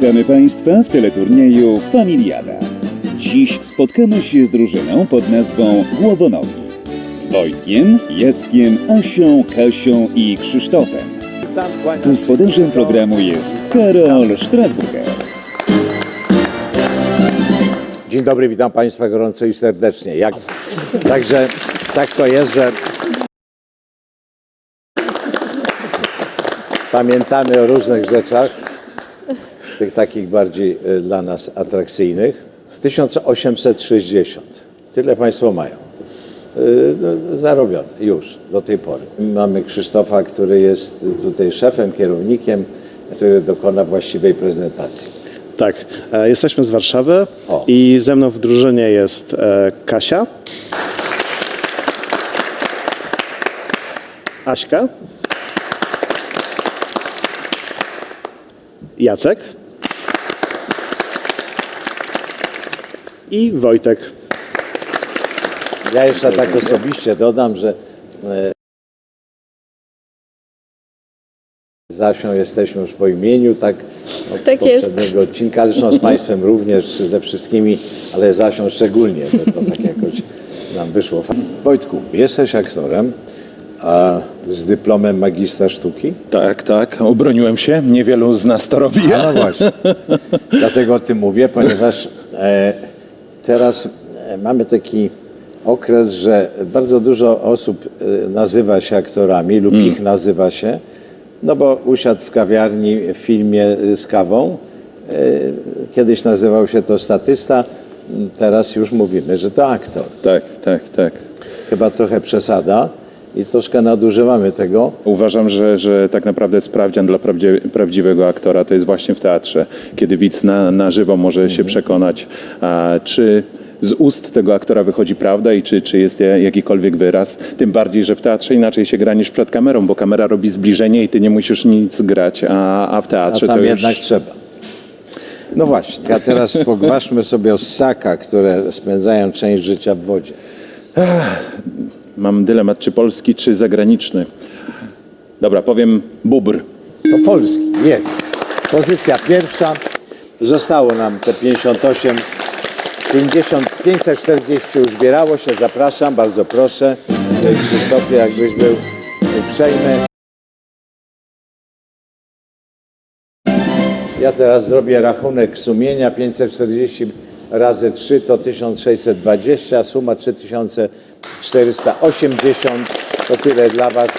Witamy Państwa w teleturnieju Familiada. Dziś spotkamy się z drużyną pod nazwą Głowonogi. Wojtkiem, Jackiem, Asią, Kasią i Krzysztofem. Gospodarzem programu jest Karol Strasburger. Dzień dobry, witam Państwa gorąco i serdecznie. Jak, także tak to jest, że pamiętamy o różnych rzeczach, tych takich bardziej e, dla nas atrakcyjnych. 1860. Tyle Państwo mają. E, no, Zarobione już do tej pory. Mamy Krzysztofa, który jest tutaj szefem, kierownikiem, który dokona właściwej prezentacji. Tak, e, jesteśmy z Warszawy O. i ze mną w drużynie jest e, Kasia, Aśka, Jacek i Wojtek. Ja jeszcze tak osobiście dodam, że e, z Asią jesteśmy już po imieniu, tak od Tak jest. poprzedniego odcinka, ale zresztą z Państwem również, ze wszystkimi, ale z Asią szczególnie, że to tak jakoś nam wyszło. Wojtku, jesteś aktorem, a z dyplomem magistra sztuki? Tak, tak, obroniłem się. Niewielu z nas to robi. A no właśnie. Dlatego o tym mówię, ponieważ e, teraz e, mamy taki okres, że bardzo dużo osób e, nazywa się aktorami lub ich nazywa się, no bo usiadł w kawiarni w filmie e, z kawą. Kiedyś nazywał się to statysta, teraz już mówimy, że to aktor. Tak, tak, tak. Chyba trochę przesada i troszkę nadużywamy tego. Uważam, że, że tak naprawdę sprawdzian dla prawdzie, prawdziwego aktora to jest właśnie w teatrze, kiedy widz na, na żywo może się przekonać, a, czy z ust tego aktora wychodzi prawda i czy, czy jest ja- jakikolwiek wyraz. Tym bardziej, że w teatrze inaczej się gra niż przed kamerą, bo kamera robi zbliżenie i ty nie musisz nic grać, a, a w A teatrze tam to już... jednak trzeba. No właśnie, a teraz pogważmy sobie o ssaka, które spędzają część życia w wodzie. Mam dylemat, czy polski, czy zagraniczny. Dobra, powiem bubr. To polski, jest. Pozycja pierwsza. Zostało nam te 58, 50, 540 uzbierało się. Zapraszam, bardzo proszę. Krzysztofie, jakbyś był uprzejmy. Ja teraz zrobię rachunek sumienia. 540 razy 3 to 1620, suma 3480. To tyle dla Was.